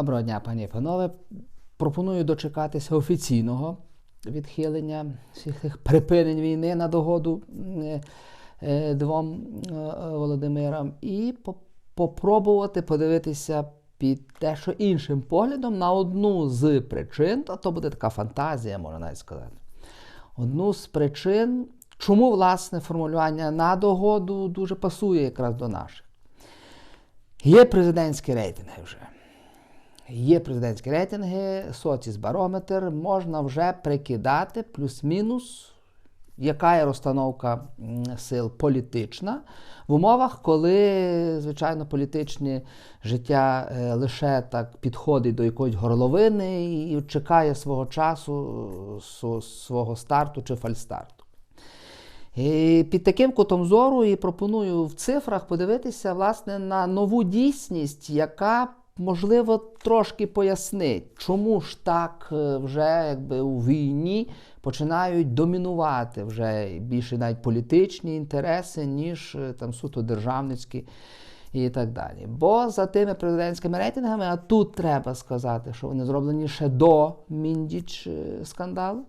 Доброго дня, пані і панове. Пропоную дочекатися офіційного відхилення всіх тих припинень війни на догоду е, е, двом е, Володимирам і попробувати подивитися під дещо іншим поглядом на одну з причин, та то буде така фантазія, можна навіть сказати. Одну з причин, чому власне формулювання на догоду дуже пасує якраз до наших. Є президентські рейтинги вже. Є президентські рейтинги, соцізбарометр, можна вже прикидати плюс-мінус, яка є розстановка сил політична в умовах, коли, звичайно, політичне життя е, лише так підходить до якоїсь горловини і чекає свого часу, свого старту чи фальстарту. І під таким кутом зору і пропоную в цифрах подивитися власне на нову дійсність, яка можливо трошки пояснить, чому ж так е, вже якби у війні починають домінувати вже більше навіть політичні інтереси, ніж е, там суто державницькі і так далі. Бо за тими президентськими рейтингами, а тут треба сказати, що вони зроблені ще до Міндіч е, скандалу.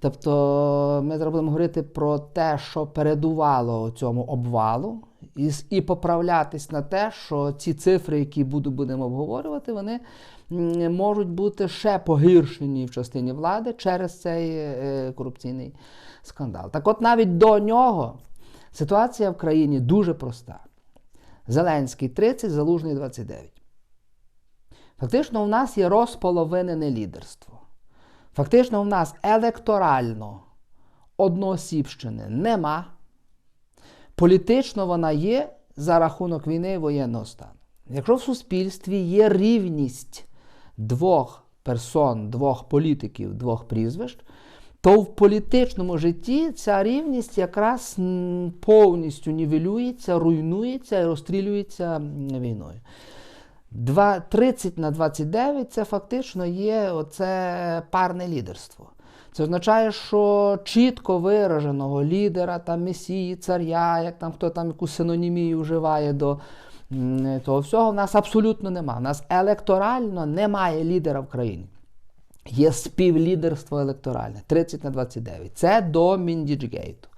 Тобто ми зараз будемо говорити про те, що передувало цьому обвалу, і, і поправлятись на те, що ці цифри, які буду, будемо обговорювати, вони можуть бути ще погіршені в частині влади через цей е, корупційний скандал. Так от навіть до нього ситуація в країні дуже проста. Зеленський 30, Залужний 29. Фактично, у нас є розполовинене лідерство. Фактично, в нас електорально одноосібщини нема. Політично вона є за рахунок війни і воєнного стану. Якщо в суспільстві є рівність двох персон, двох політиків, двох прізвищ, то в політичному житті ця рівність якраз повністю нівелюється, руйнується і розстрілюється війною. Два- 30 на 29 це фактично є оце парне лідерство. Це означає, що чітко вираженого лідера, там месії, царя, як там хто там яку синонімію вживає до того всього, в нас абсолютно нема. У нас електорально немає лідера в країні. Є співлідерство електоральне 30 на 29. Це до Міндіджгейту.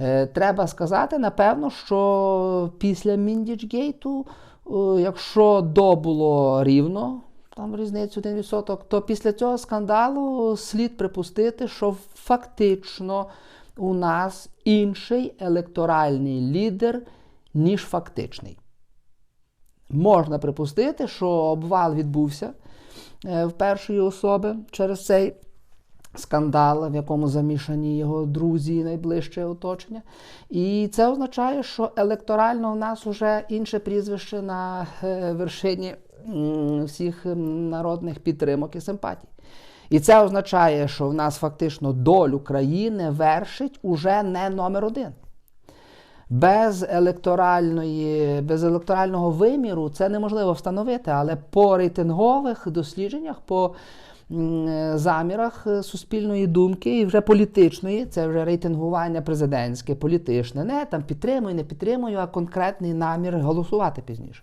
Е, Треба сказати, напевно, що після Міндіджгейту, е, якщо до було рівно, там різницю 1%, то після цього скандалу слід припустити, що фактично у нас інший електоральний лідер, ніж фактичний. Можна припустити, що обвал відбувся е, в першої особи через цей скандал, в якому замішані його друзі і найближче оточення. І це означає, що електорально у нас вже інше прізвище на е, вершині всіх народних підтримок і симпатій. І це означає, що в нас фактично долю країни вершить уже не номер один. Без електоральної, без електорального виміру це неможливо встановити, але по рейтингових дослідженнях, по замірах е, суспільної думки і вже політичної, це вже рейтингування президентське, політичне, не там підтримую, не підтримую, а конкретний намір голосувати пізніше.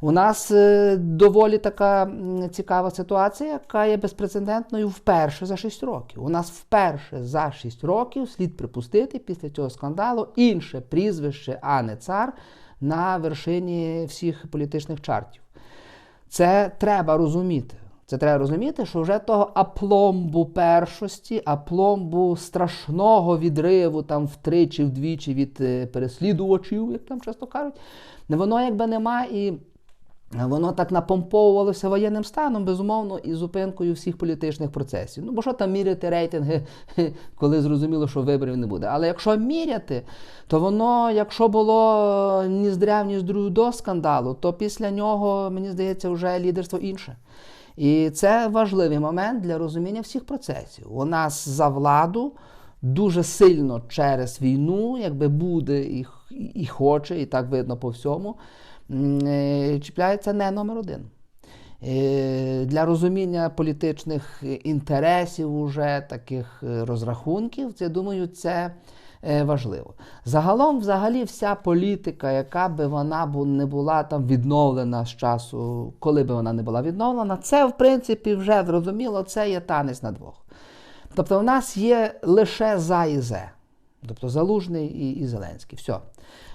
У нас е, доволі така цікава ситуація, яка є безпрецедентною вперше за 6 років. У нас вперше за 6 років слід припустити після цього скандалу інше прізвище, а не цар на вершині всіх політичних чартів. Це треба розуміти. Це треба розуміти, що вже того апломбу першості, апломбу страшного відриву там втричі, вдвічі від е, переслідувачів, як там часто кажуть, воно якби нема і Воно так напомповувалося воєнним станом, безумовно, і зупинкою всіх політичних процесів. Ну, бо що там міряти рейтинги, коли зрозуміло, що виборів не буде. Але якщо міряти, то воно, якщо було ні здряв, ні здрую до скандалу, то після нього, мені здається, вже лідерство інше. І це важливий момент для розуміння всіх процесів. У нас за владу дуже сильно через війну, якби буде і, і хоче, і так видно по всьому, е, чіпляється не номер один. Е, Для розуміння політичних інтересів, уже таких е, розрахунків, це думаю, це е, важливо. Загалом, взагалі, вся політика, яка би вона не була там відновлена з часу, коли би вона не була відновлена, це в принципі вже зрозуміло, це є танець на двох. Тобто, в нас є лише за і зе. Тобто Залужний і, і Зеленський. Все.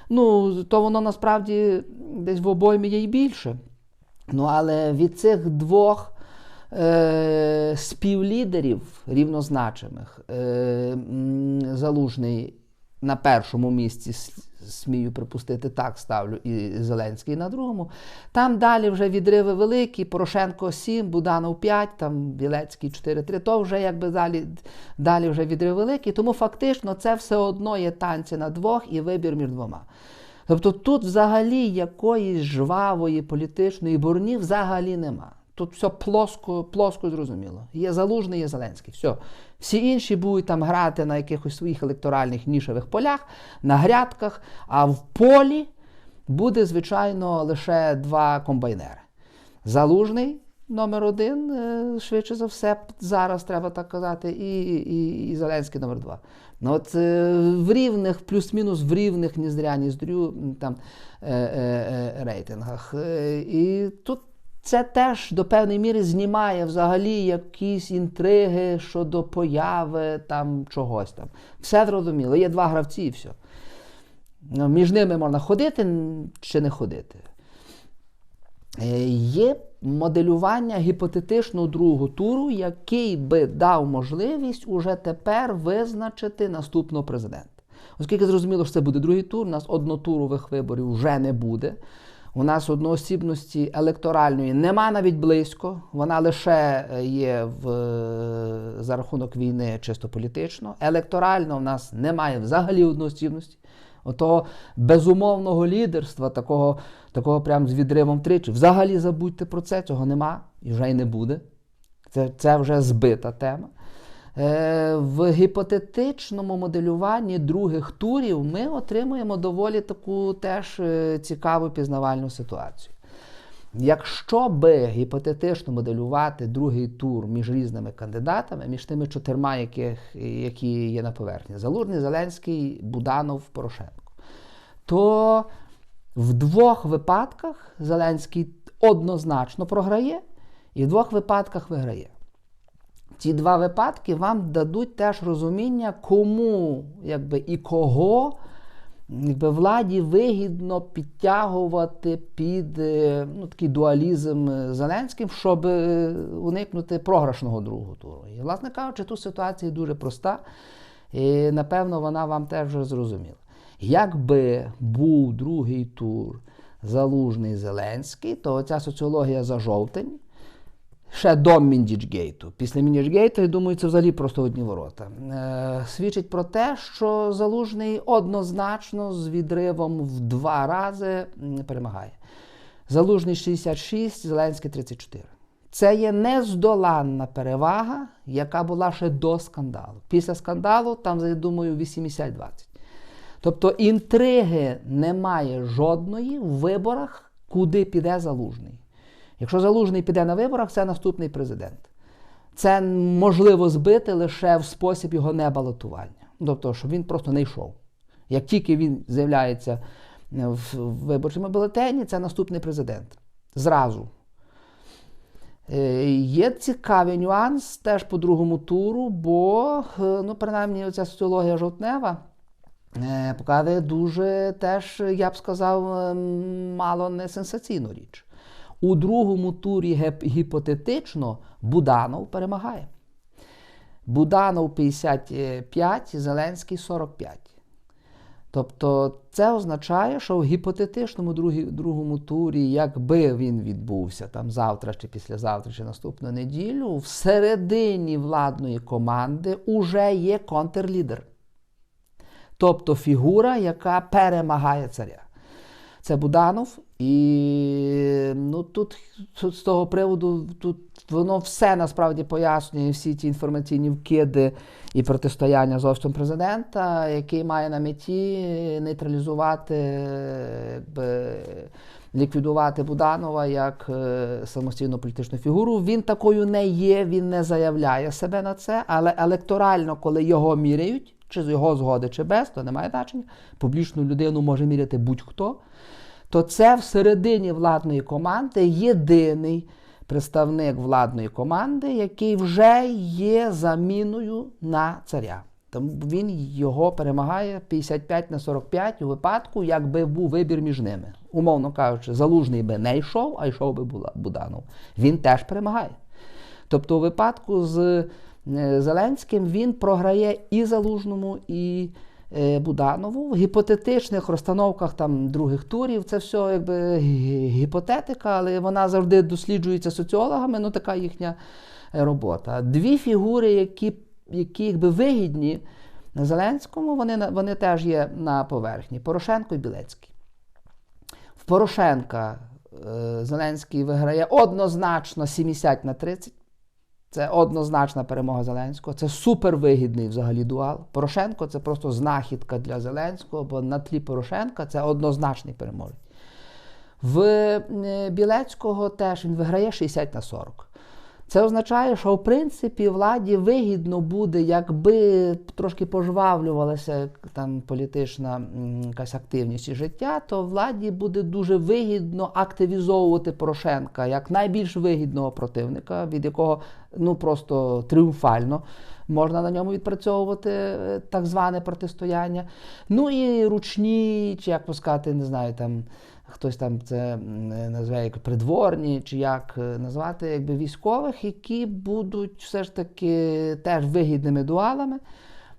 Ну, то воно насправді десь в обоймі є і більше. Ну, але від цих двох е, співлідерів рівнозначимих е, Залужний на першому місці, смію припустити, так ставлю, і Зеленський на другому. Там далі вже відриви великі, Порошенко 7, Буданов 5, там Білецький 4-3, то вже якби далі, далі вже відриви великі. Тому фактично це все одно є танці на двох і вибір між двома. Тобто тут взагалі якоїсь жвавої політичної бурні взагалі нема. Тут все плоско, плоско зрозуміло. Є Залужний, є Зеленський. Все. Всі інші будуть там грати на якихось своїх електоральних нішевих полях, на грядках, а в полі буде, звичайно, лише два комбайнери. Залужний номер один, е, швидше за все, зараз треба так казати, і, і, і Зеленський номер два. Ну от е, в рівних, плюс-мінус в рівних ніздря, ніздрю м, там е, е, е, рейтингах. Е, І тут це теж до певної міри знімає взагалі якісь інтриги щодо появи там чогось там. Все зрозуміло. Є два гравці і все. Ну, Між ними можна ходити чи не ходити. Є моделювання гіпотетичного другого туру, який би дав можливість уже тепер визначити наступного президента. Оскільки зрозуміло, що це буде другий тур, у нас однотурових виборів вже не буде. У нас одноосібності електоральної нема навіть близько, вона лише е, є в, е, за рахунок війни чисто політично. Електорально в нас немає взагалі одноосібності. Отого безумовного лідерства, такого, такого прям з відривом тричі. Взагалі забудьте про це, цього нема і вже й не буде. Це, це вже збита тема. Е, в гіпотетичному моделюванні других турів ми отримуємо доволі таку теж е, цікаву пізнавальну ситуацію. Якщо би гіпотетично моделювати другий тур між різними кандидатами, між тими чотирма, яких, які є на поверхні Залужний, Зеленський, Буданов, Порошенко, то в двох випадках Зеленський однозначно програє, і в двох випадках виграє. Ці два випадки вам дадуть теж розуміння, кому якби, і кого якби, владі вигідно підтягувати під е, ну, такий дуалізм Зеленським, щоб е, уникнути програшного другого туру. І, власне кажучи, тут ситуація дуже проста, і напевно вона вам теж вже зрозуміла. Якби був другий тур Залужний Зеленський, то ця соціологія за жовтень ще до Міндічгейту. Після Міндічгейту, я думаю, це взагалі просто одні ворота. Е, свідчить про те, що Залужний однозначно з відривом в два рази перемагає. Залужний 66, Зеленський 34. Це є нездоланна перевага, яка була ще до скандалу. Після скандалу, там, я думаю, 80-20. Тобто інтриги немає жодної в виборах, куди піде залужний. Якщо залужний піде на виборах, це наступний президент. Це можливо збити лише в спосіб його небалотування. Тобто, щоб він просто не йшов. Як тільки він з'являється в виборчому бюлетені, це наступний президент. Зразу. Е, Є цікавий нюанс теж по другому туру, бо, е, ну, принаймні, оця соціологія жовтнева е, показує дуже теж, я б сказав, е, мало не сенсаційну річ. У другому турі гіпотетично Буданов перемагає. Буданов 55, Зеленський 45. Тобто це означає, що в гіпотетичному другі- другому турі, якби він відбувся там завтра чи післязавтра, чи наступну неділю, всередині владної команди уже є контрлідер. Тобто фігура, яка перемагає царя. Це Буданов, І ну, тут, тут з того приводу тут воно все насправді пояснює всі ті інформаційні вкиди і протистояння з офісом президента, який має на меті нейтралізувати, якби, ліквідувати Буданова як е, самостійну політичну фігуру. Він такою не є, він не заявляє себе на це, але електорально, коли його міряють, чи з його згоди, чи без, то немає значення. Публічну людину може міряти будь-хто. То це всередині владної команди єдиний представник владної команди, який вже є заміною на царя. Тому він його перемагає 55 на 45 у випадку, якби був вибір між ними. Умовно кажучи, залужний би не йшов, а йшов би Буданов. Він теж перемагає. Тобто, у випадку з Зеленським він програє і залужному, і е, Буданову. В гіпотетичних розстановках там других турів це все якби гіпотетика, але вона завжди досліджується соціологами, ну така їхня е, робота. Дві фігури, які які якби вигідні Зеленському, вони вони теж є на поверхні. Порошенко і Білецький. В Порошенка е, Зеленський виграє однозначно 70 на 30. Це однозначна перемога Зеленського. Це супервигідний взагалі дуал. Порошенко це просто знахідка для Зеленського, бо на тлі Порошенка це однозначний переможець. В е, Білецького теж він виграє 60 на 40. Це означає, що в принципі владі вигідно буде, якби трошки пожвавлювалася там політична якась активність і життя, то владі буде дуже вигідно активізовувати Порошенка як найбільш вигідного противника, від якого ну просто тріумфально можна на ньому відпрацьовувати е, так зване протистояння. Ну і ручні, чи як сказати, не знаю там хтось там це називає як придворні, чи як е, назвати якби військових, які будуть все ж таки теж вигідними дуалами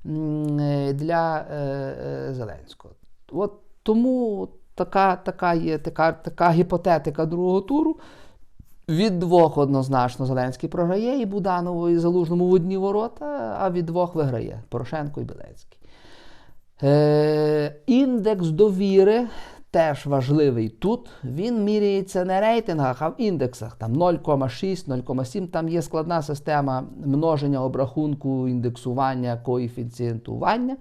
е, для е, Зеленського. От Тому така така є така, така гіпотетика другого туру. Від двох однозначно Зеленський програє і Буданову, і Залужному в одні ворота, а від двох виграє Порошенко і Білецький. Е, Індекс довіри теж важливий тут. Він міряється не рейтингах, а в індексах. Там 0,6, 0,7. Там є складна система множення обрахунку, індексування, коефіцієнтування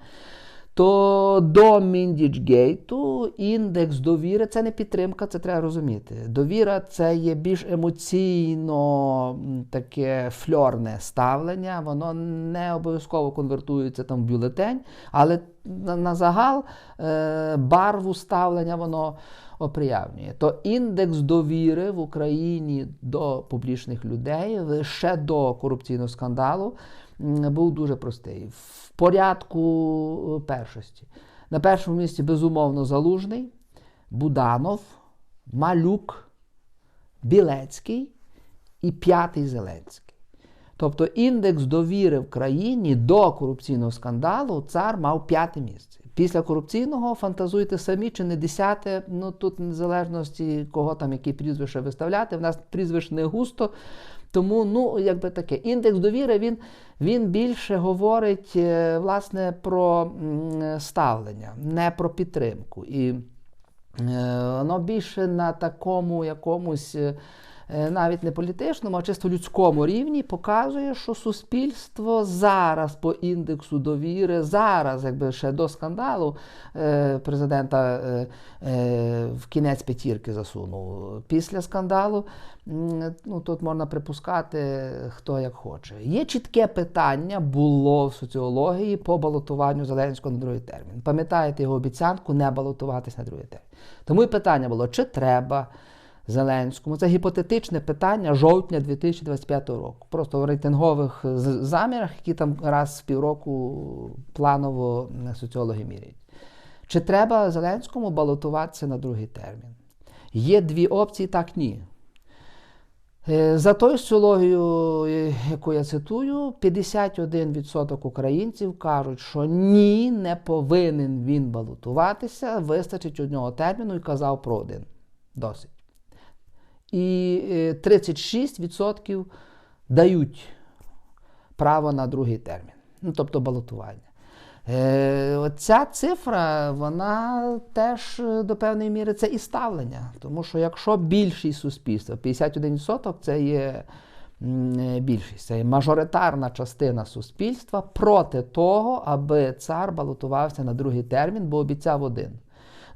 то до Міндічгейту індекс довіри це не підтримка, це треба розуміти. Довіра це є більш емоційно таке фльорне ставлення, воно не обов'язково конвертується там в бюлетень, але на, на загал е, барву ставлення воно оприявнює. То індекс довіри в Україні до публічних людей ще до корупційного скандалу був дуже простий. В порядку е, першості. На першому місці, безумовно, Залужний, Буданов, Малюк, Білецький і п'ятий Зеленський. Тобто індекс довіри в країні до корупційного скандалу цар мав п'яте місце. Після корупційного фантазуйте самі, чи не десяте, ну тут незалежності, кого там які прізвища виставляти. В нас прізвищ не густо. Тому, ну, якби таке, індекс довіри він він більше говорить е, власне про ставлення, не про підтримку. І е, воно більше на такому якомусь. Е, навіть не політичному, а чисто людському рівні, показує, що суспільство зараз по індексу довіри, зараз, якби ще до скандалу е, президента е, в кінець п'ятірки засунув. Після скандалу ну, тут можна припускати, хто як хоче. Є чітке питання, було в соціології по балотуванню Зеленського на другий термін. Пам'ятаєте його обіцянку не балотуватись на другий термін. Тому і питання було, чи треба. Зеленському. Це гіпотетичне питання жовтня 2025 року. Просто в рейтингових замірах, які там раз в півроку планово соціологи міряють. Чи треба Зеленському балотуватися на другий термін? Є дві опції, так ні. Е, за тою соціологією, е, яку я цитую, 51% українців кажуть, що ні, не повинен він балотуватися, вистачить одного терміну і казав про один. Досить і 36% е, дають право на другий термін, ну тобто балотування. Е, Оця цифра, вона теж е, до певної міри це і ставлення. Тому що якщо більшість суспільства, 51% це є е, більшість, це є мажоритарна частина суспільства проти того, аби цар балотувався на другий термін, бо обіцяв один.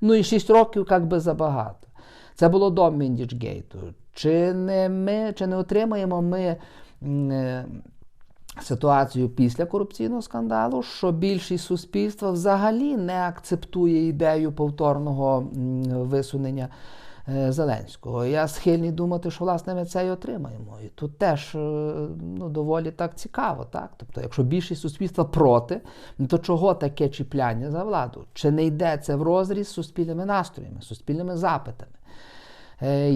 Ну і 6 років як би забагато. Це було до Міндічгейту. Чи не ми, чи не отримаємо ми е, ситуацію після корупційного скандалу, що більшість суспільства взагалі не акцептує ідею повторного висунення е, Зеленського. Я схильний думати, що власне ми це і отримаємо. І тут теж е, ну, доволі так цікаво. Так? Тобто, якщо більшість суспільства проти, ну, то чого таке чіпляння за владу? Чи не йде це в розріз з суспільними настроями, суспільними запитами? Е,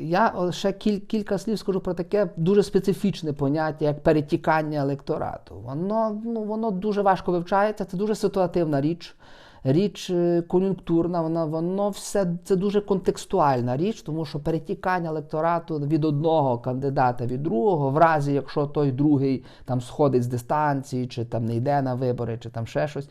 Я ще кілька слів скажу про таке дуже специфічне поняття, як перетікання електорату. Воно ну, воно дуже важко вивчається, це дуже ситуативна річ, річ е, кон'юнктурна, вона, воно все це дуже контекстуальна річ, тому що перетікання електорату від одного кандидата від другого, в разі якщо той другий там сходить з дистанції, чи там не йде на вибори, чи там ще щось.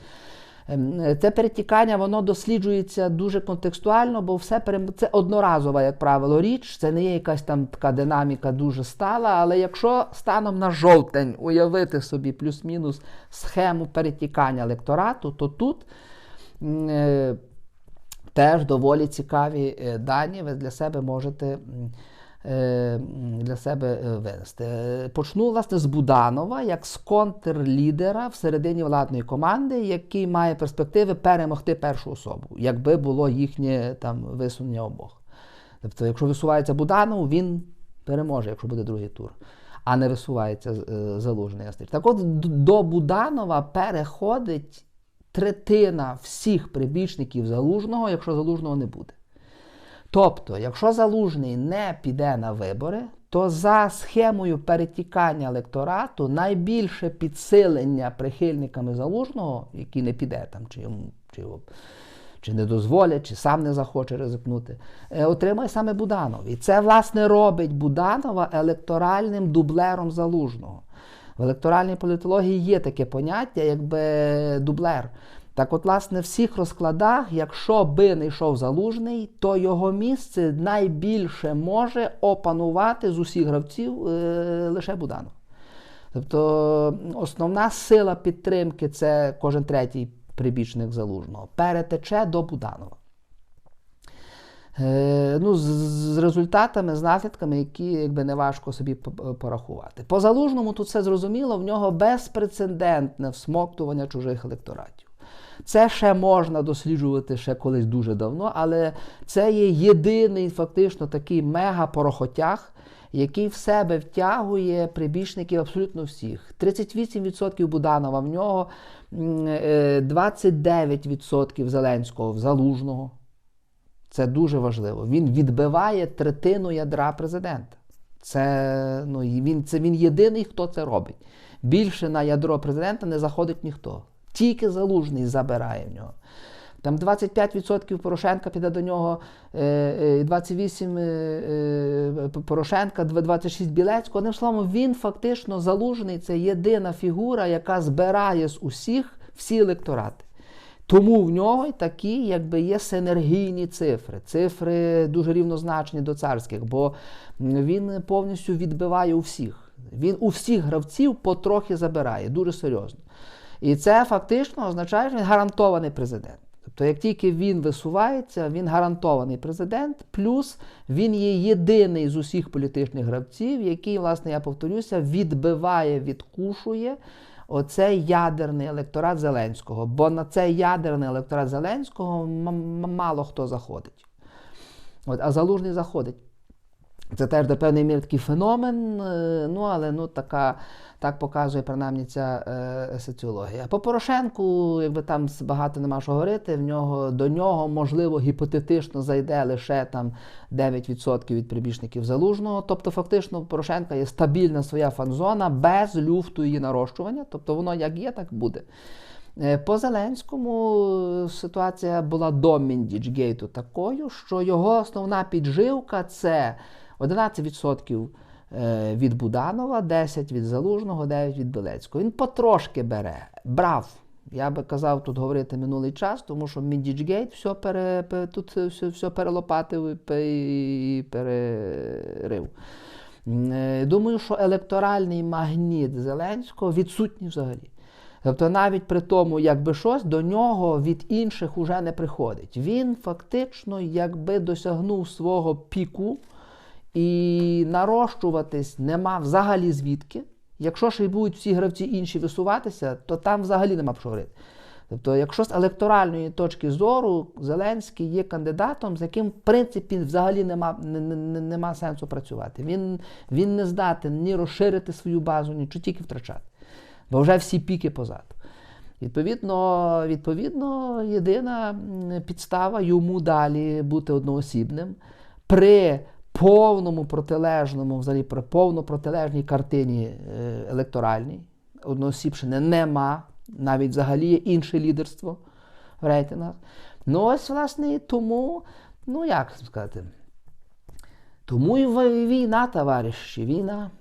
Ем, Це перетікання воно досліджується дуже контекстуально, бо все це одноразова, як правило, річ. Це не є якась там така динаміка дуже стала. Але якщо станом на жовтень уявити собі плюс-мінус схему перетікання електорату, то тут е, теж доволі цікаві е, дані ви для себе можете. Е, Для себе е, винести. Е, Почну власне з Буданова як з контрлідера всередині владної команди, який має перспективи перемогти першу особу, якби було їхнє там висунення обох. Тобто, якщо висувається Буданов, він переможе, якщо буде другий тур, а не висувається залужний ясний. Так от до Буданова переходить третина всіх прибічників залужного, якщо залужного не буде. Тобто, якщо залужний не піде на вибори, то за схемою перетікання електорату найбільше підсилення прихильниками залужного, який не піде там, чи чи, чи не дозволять, чи сам не захоче ризикнути, е, отримає саме Буданов. І це, власне, робить Буданова електоральним дублером залужного. В електоральній політології є таке поняття, якби дублер. Так от, власне, в всіх розкладах, якщо би не йшов залужний, то його місце найбільше може опанувати з усіх гравців е, лише Буданов. Тобто основна сила підтримки це кожен третій прибічник залужного. Перетече до Буданова. Е, ну, з, з результатами, з наслідками, які якби не важко собі порахувати. По залужному тут все зрозуміло, в нього безпрецедентне всмоктування чужих електоратів. Це ще можна досліджувати ще колись дуже давно, але це є єдиний фактично такий мега-порохотяг, який в себе втягує прибічників абсолютно всіх. 38% Буданова в нього, е, 29% Зеленського в Залужного. Це дуже важливо. Він відбиває третину ядра президента. Це, ну, він, це він єдиний, хто це робить. Більше на ядро президента не заходить ніхто. Тільки залужний забирає в нього. Там 25% Порошенка піде до нього, е, е, 28 е, е, Порошенка, 26 Білецького. Одним словом, він фактично залужний це єдина фігура, яка збирає з усіх всі електорати. Тому в нього такі, якби є синергійні цифри, цифри дуже рівнозначні до царських, бо він повністю відбиває у всіх. Він у всіх гравців потрохи забирає, дуже серйозно. І це фактично означає, що він гарантований президент. Тобто, як тільки він висувається, він гарантований президент, плюс він є єдиний з усіх політичних гравців, який, власне, я повторюся, відбиває, відкушує оцей ядерний електорат Зеленського. Бо на цей ядерний електорат Зеленського мало хто заходить. От, а залужний заходить. Це теж до певної міри такий феномен, е, ну але ну така, так показує принаймні ця е, соціологія. По Порошенку, якби там багато нема що говорити, в нього до нього можливо гіпотетично зайде лише там 9% від прибічників залужного. Тобто, фактично, Порошенка є стабільна своя фан-зона без люфту її нарощування. Тобто воно як є, так буде. Е, По Зеленському ситуація була до Міндічгейту такою, що його основна підживка це 11% е, від Буданова, 10% від Залужного, 9% від Білецького. Він потрошки бере, брав Я би казав тут говорити минулий час, тому що Міндічгейт все пере, тут все, все перелопатив і перерив. Е, Думаю, що електоральний магніт Зеленського відсутній взагалі. Тобто навіть при тому, якби щось, до нього від інших уже не приходить. Він фактично якби досягнув свого піку і нарощуватись нема взагалі звідки. Якщо ще й будуть всі гравці інші висуватися, то там взагалі нема про що говорити. Тобто, якщо з електоральної точки зору Зеленський є кандидатом, з яким, в принципі, взагалі нема, не, не, не- нема сенсу працювати. Він, він не здатен ні розширити свою базу, нічого тільки втрачати. Бо вже всі піки позаду. Відповідно, відповідно, єдина підстава йому далі бути одноосібним при повному протилежному, взагалі при повно протилежній картині е, електоральній. Одноосібщини нема, навіть взагалі є інше лідерство в рейтингах. Ну, ось, власне, і тому, ну як сказати, тому і війна, товариші, війна.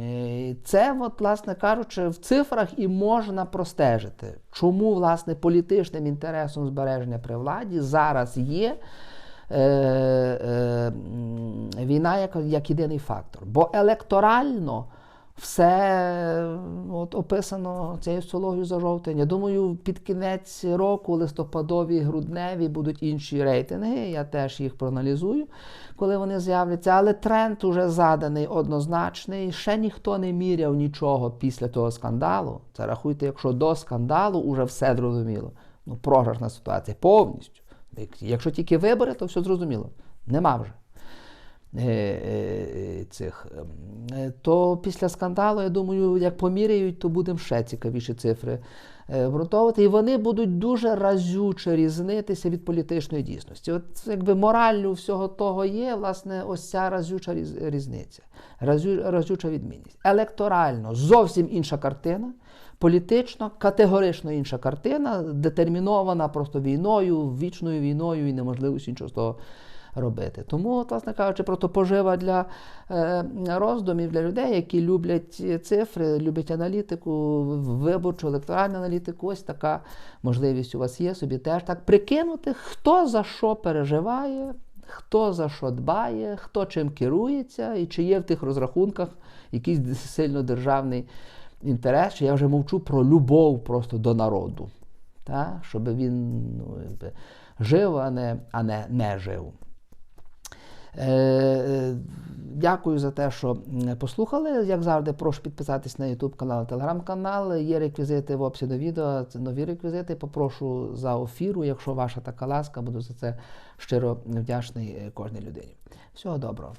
Е, Це, от, власне кажучи, в цифрах і можна простежити, чому власне політичним інтересом збереження при владі зараз є е, е, війна як, як єдиний фактор. Бо електорально все от, описано цією соціологією за жовтень. Я думаю, під кінець року, листопадові, грудневі будуть інші рейтинги. Я теж їх проаналізую, коли вони з'являться. Але тренд уже заданий однозначний. Ще ніхто не міряв нічого після того скандалу. Це рахуйте, якщо до скандалу уже все зрозуміло. Ну, програшна ситуація повністю. Як- Якщо тільки вибори, то все зрозуміло. Нема вже е, е, цих. е, То після скандалу, я думаю, як поміряють, то будемо ще цікавіші цифри обґрунтовувати. І вони будуть дуже разюче різнитися від політичної дійсності. От якби мораллю всього того є, власне, ось ця разюча різниця, разю- разюча відмінність. Електорально зовсім інша картина. Політично категорично інша картина, детермінована просто війною, вічною війною і неможливістю нічого з того робити. Тому, от, власне кажучи, просто пожива для е, роздумів для людей, які люблять цифри, люблять аналітику, виборчу, електоральну аналітику. Ось така можливість у вас є собі теж так прикинути, хто за що переживає, хто за що дбає, хто чим керується, і чи є в тих розрахунках якийсь сильно державний інтерес, чи я вже мовчу про любов просто до народу, та? щоб він ну, жив, а не, а не, не жив. Е, е, Дякую за те, що послухали. Як завжди, прошу підписатись на YouTube канал, телеграм-канал. Є реквізити в описі до відео, це нові реквізити. Попрошу за ефіру, якщо ваша така ласка, буду за це щиро вдячний е, кожній людині. Всього доброго.